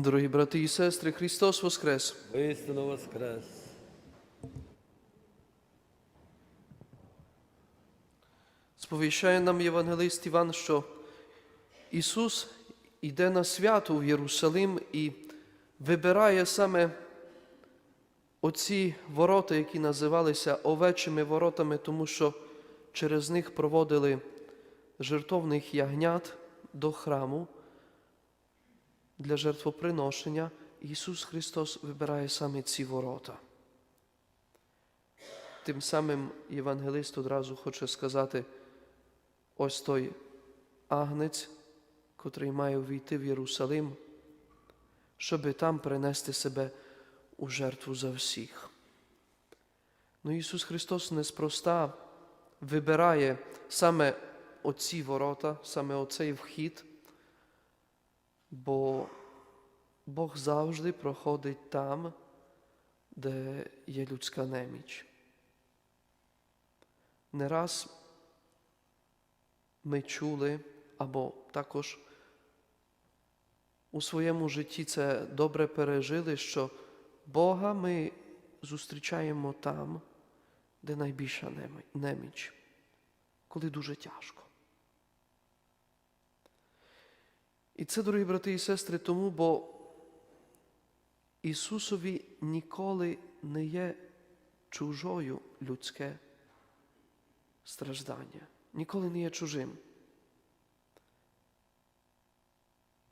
Дорогі брати і сестри, Христос Воскрес! Воістину воскрес. Сповіщає нам Євангелист Іван, що Ісус йде на свято в Єрусалим і вибирає саме оці ворота, які називалися овечими воротами, тому що через них проводили жертовних ягнят до храму для жертвоприношення. Ісус Христос вибирає саме ці ворота. Тим самим євангелист одразу хоче сказати, ось той агнець, котрий має увійти в Єрусалим, щоби там принести себе у жертву за всіх. Ну Ісус Христос неспроста вибирає саме оці ворота, саме оцей вхід, бо Бог завжди проходить там, де є людська неміч. Не раз ми чули, або також у своєму житті це добре пережили, що Бога ми зустрічаємо там, де найбільша неміч, коли дуже тяжко. І це, дорогі брати і сестри, тому, бо Ісусові ніколи не є чужою людське страждання, ніколи не є чужим.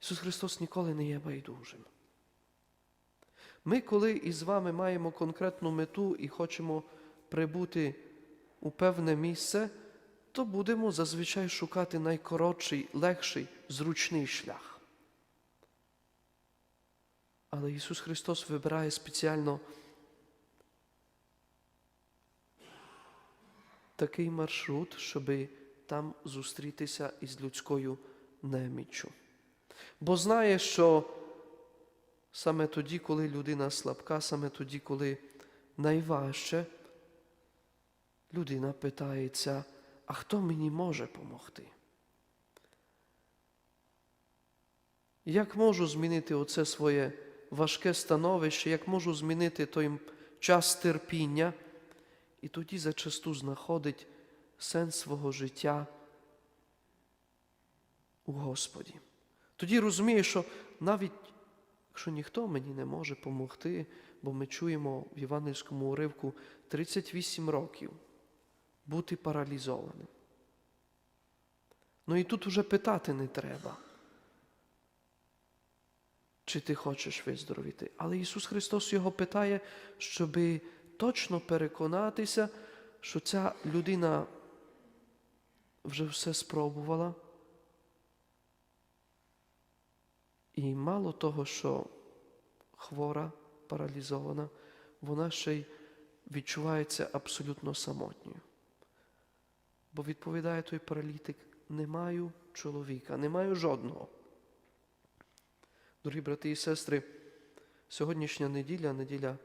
Ісус Христос ніколи не є байдужим. Ми, коли із вами маємо конкретну мету і хочемо прибути у певне місце, то будемо зазвичай шукати найкоротший, легший, зручний шлях. Але Ісус Христос вибирає спеціально такий маршрут, щоб там зустрітися із людською неміччю. Бо знає, що саме тоді, коли людина слабка, саме тоді, коли найважче, людина питається, а хто мені може допомогти? Як можу змінити оце своє важке становище, як можу змінити той час терпіння, і тоді зачасту знаходить сенс свого життя у Господі. Тоді розуміє, що навіть якщо ніхто мені не може допомогти, бо ми чуємо в Євангельському уривку 38 років бути паралізованим. Ну і тут уже питати не треба, чи ти хочеш виздоровіти. Але Ісус Христос його питає, щоби точно переконатися, що ця людина вже все спробувала. І мало того, що хвора, паралізована, вона ще й відчувається абсолютно самотньою. Бо відповідає той паралітик, не маю чоловіка, не маю жодного. Дорогі брати і сестри, сьогоднішня неділя, неділя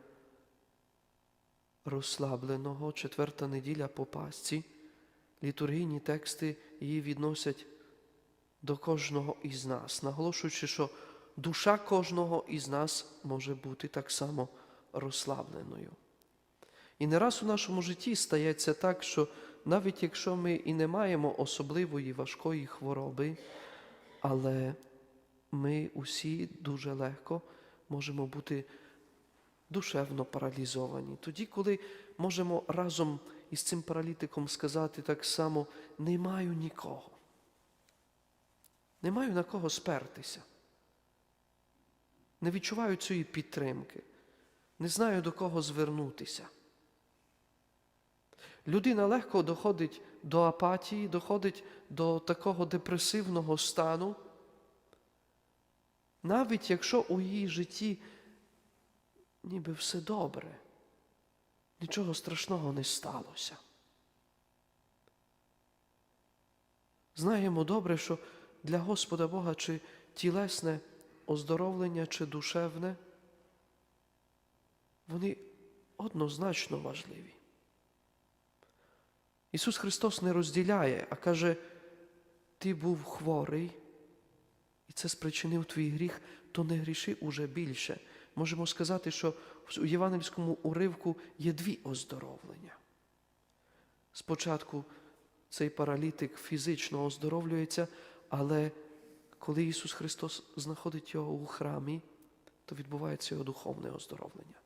розслабленого, четверта неділя по Пасці, літургійні тексти її відносять до кожного із нас, наголошуючи, що душа кожного із нас може бути так само розслабленою. І не раз у нашому житті стається так, що навіть якщо ми і не маємо особливої важкої хвороби, але ми усі дуже легко можемо бути душевно паралізовані. Тоді, коли можемо разом із цим паралітиком сказати так само, не маю нікого. Не маю на кого спертися. Не відчуваю цієї підтримки. Не знаю до кого звернутися. Людина легко доходить до апатії, доходить до такого депресивного стану, навіть якщо у її житті ніби все добре, нічого страшного не сталося. Знаємо добре, що для Господа Бога чи тілесне оздоровлення, чи душевне, вони однозначно важливі. Ісус Христос не розділяє, а каже, ти був хворий, і це спричинив твій гріх, то не гріши уже більше. Можемо сказати, що у євангельському уривку є дві оздоровлення. Спочатку цей паралітик фізично оздоровлюється, але коли Ісус Христос знаходить його у храмі, то відбувається його духовне оздоровлення.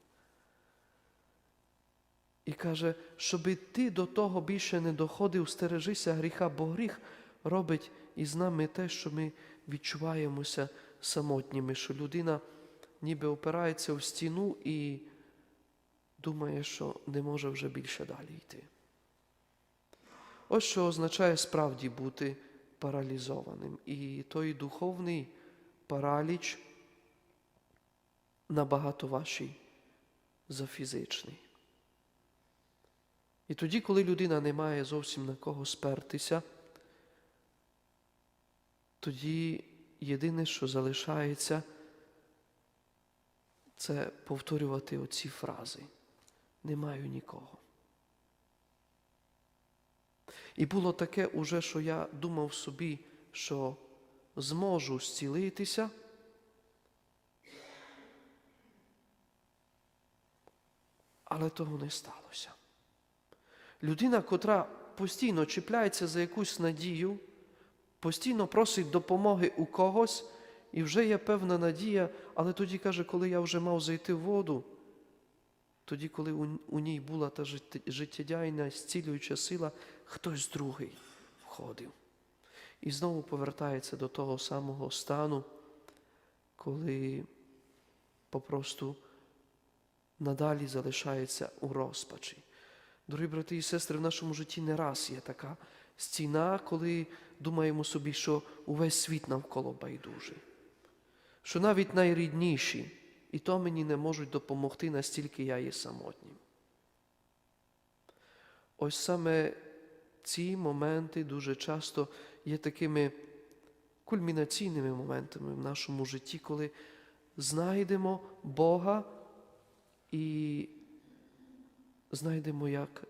І каже, щоби ти до того більше не доходив, стережися гріха, бо гріх робить із нами те, що ми відчуваємося самотніми, що людина ніби опирається в стіну і думає, що не може вже більше далі йти. Ось що означає справді бути паралізованим. І той духовний параліч набагато важчий за фізичний. І тоді, коли людина не має зовсім на кого спертися, тоді єдине, що залишається, це повторювати оці фрази. Не маю нікого. І було таке уже, що я думав собі, що зможу зцілитися. Але того не сталося. Людина, котра постійно чіпляється за якусь надію, постійно просить допомоги у когось, і вже є певна надія, але тоді каже, коли я вже мав зайти в воду, тоді, коли у, ній була та життєдяйна, зцілююча сила, хтось другий входив. І знову повертається до того самого стану, коли попросту надалі залишається у розпачі. Дорогі брати і сестри, в нашому житті не раз є така стіна, коли думаємо собі, що увесь світ навколо байдужий, що навіть найрідніші, і то мені не можуть допомогти, настільки я є самотнім. Ось саме ці моменти дуже часто є такими кульмінаційними моментами в нашому житті, коли знайдемо Бога і знайдемо як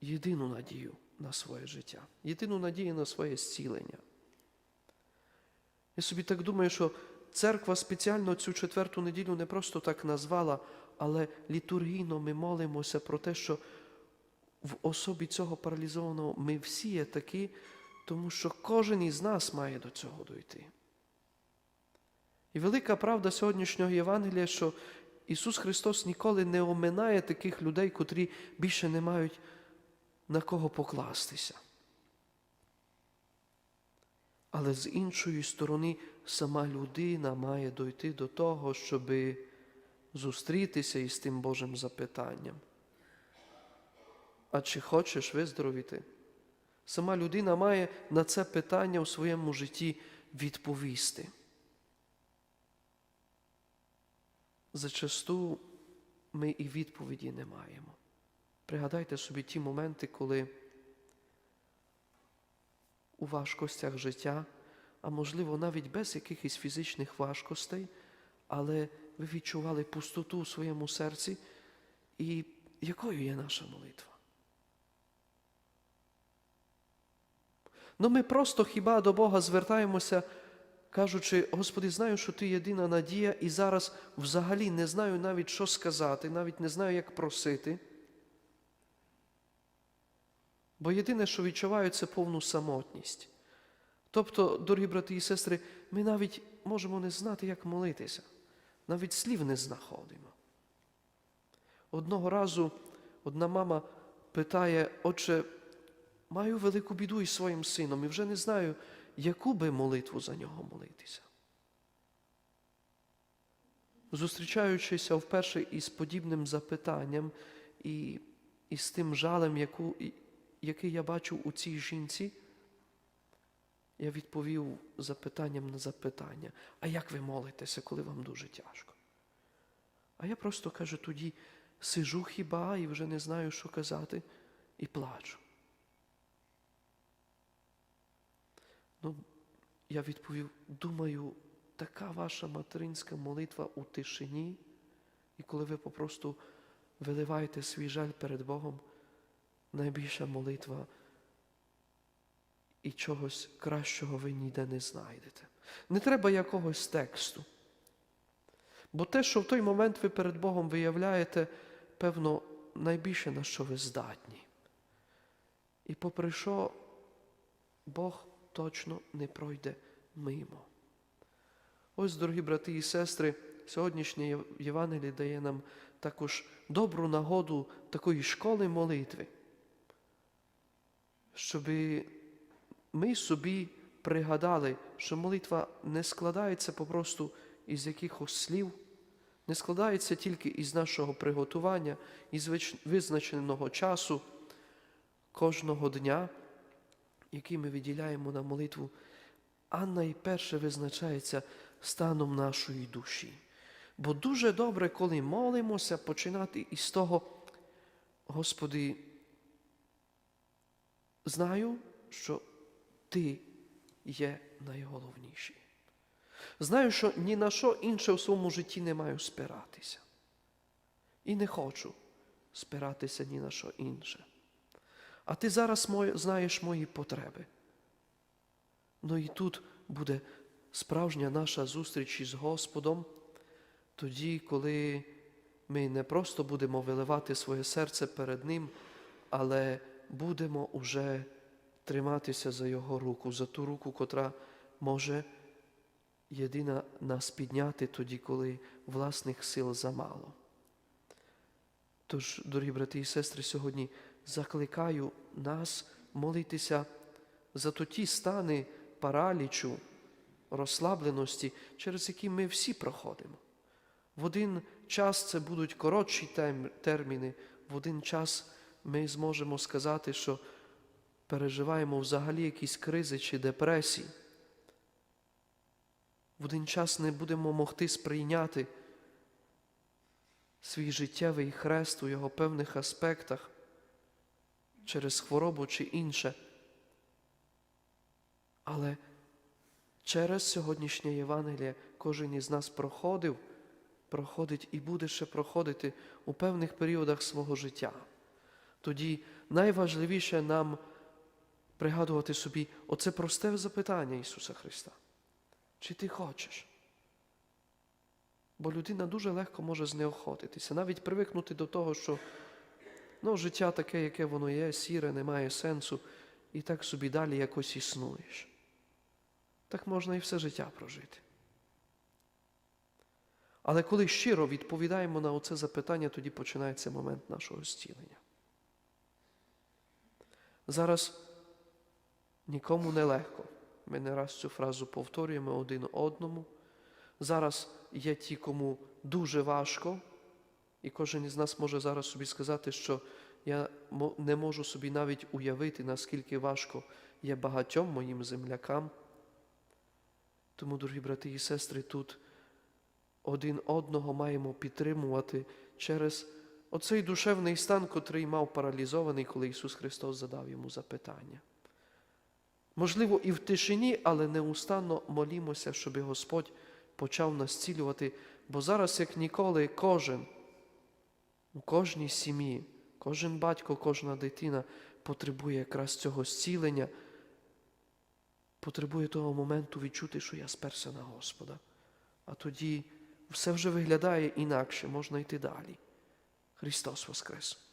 єдину надію на своє життя, єдину надію на своє зцілення. Я собі так думаю, що церква спеціально цю четверту неділю не просто так назвала, але літургійно ми молимося про те, що в особі цього паралізованого ми всі є такі, тому що кожен із нас має до цього дойти. І велика правда сьогоднішнього Євангелія, що Ісус Христос ніколи не оминає таких людей, котрі більше не мають на кого покластися. Але з іншої сторони, сама людина має дойти до того, щоб зустрітися із тим Божим запитанням. А чи хочеш виздоровіти? Сама людина має на це питання у своєму житті відповісти. Зачасту ми і відповіді не маємо. Пригадайте собі ті моменти, коли у важкостях життя, а можливо навіть без якихось фізичних важкостей, але ви відчували пустоту у своєму серці, і якою є наша молитва? Ну ми просто хіба до Бога звертаємося, кажучи, Господи, знаю, що Ти єдина надія, і зараз взагалі не знаю навіть, що сказати, навіть не знаю, як просити. Бо єдине, що відчуваю, це повну самотність. Тобто, дорогі брати і сестри, ми навіть можемо не знати, як молитися, навіть слів не знаходимо. Одного разу одна мама питає, отче, маю велику біду із своїм сином і вже не знаю, яку би молитву за нього молитися. Зустрічаючися вперше із подібним запитанням і, і з тим жалем, яку, який я бачив у цій жінці, я відповів запитанням на запитання. А як ви молитеся, коли вам дуже тяжко? А я просто кажу, тоді сижу хіба і вже не знаю, що казати, і плачу. Ну, я відповів, думаю, така ваша материнська молитва у тишині, і коли ви попросту виливаєте свій жаль перед Богом, найбільша молитва і чогось кращого ви ніде не знайдете. Не треба якогось тексту. Бо те, що в той момент ви перед Богом виявляєте, певно, найбільше на що ви здатні. І попри що Бог точно не пройде мимо. Ось, дорогі брати і сестри, сьогоднішнє Єв- Євангеліє дає нам також добру нагоду такої школи молитви, щоб ми собі пригадали, що молитва не складається попросту із якихось слів, не складається тільки із нашого приготування, із визначеного часу кожного дня, який ми виділяємо на молитву, а найперше визначається станом нашої душі. Бо дуже добре, коли молимося, починати із того, Господи, знаю, що Ти є найголовніший. Знаю, що ні на що інше в своєму житті не маю спиратися. І не хочу спиратися ні на що інше. А ти зараз знаєш мої потреби. Ну і тут буде справжня наша зустріч із Господом, тоді, коли ми не просто будемо виливати своє серце перед Ним, але будемо уже триматися за Його руку, за ту руку, котра може єдина нас підняти тоді, коли власних сил замало. Тож, дорогі брати і сестри, сьогодні закликаю нас молитися за ті стани паралічу, розслабленості, через які ми всі проходимо. В один час це будуть коротші терміни, в один час ми зможемо сказати, що переживаємо взагалі якісь кризи чи депресії. В один час не будемо могти сприйняти свій життєвий хрест у його певних аспектах через хворобу чи інше. Але через сьогоднішнє Євангеліє кожен із нас проходив, проходить і буде ще проходити у певних періодах свого життя. Тоді найважливіше нам пригадувати собі оце просте запитання Ісуса Христа. Чи ти хочеш? Бо людина дуже легко може знеохотитися, навіть привикнути до того, що ну, життя таке, яке воно є, сіре, не має сенсу, і так собі далі якось існуєш. Так можна і все життя прожити. Але коли щиро відповідаємо на оце запитання, тоді починається момент нашого зцілення. Зараз нікому не легко. Ми не раз цю фразу повторюємо один одному. Зараз є ті, кому дуже важко, і кожен із нас може зараз собі сказати, що я не можу собі навіть уявити, наскільки важко є багатьом моїм землякам. Тому, дорогі брати і сестри, тут один одного маємо підтримувати через оцей душевний стан, котрий мав паралізований, коли Ісус Христос задав йому запитання. Можливо, і в тишині, але неустанно молімося, щоб Господь почав нас цілювати, бо зараз, як ніколи, кожен у кожній сім'ї, кожен батько, кожна дитина потребує якраз цього зцілення, потребує того моменту відчути, що я сперся на Господа. А тоді все вже виглядає інакше, можна йти далі. Христос Воскрес!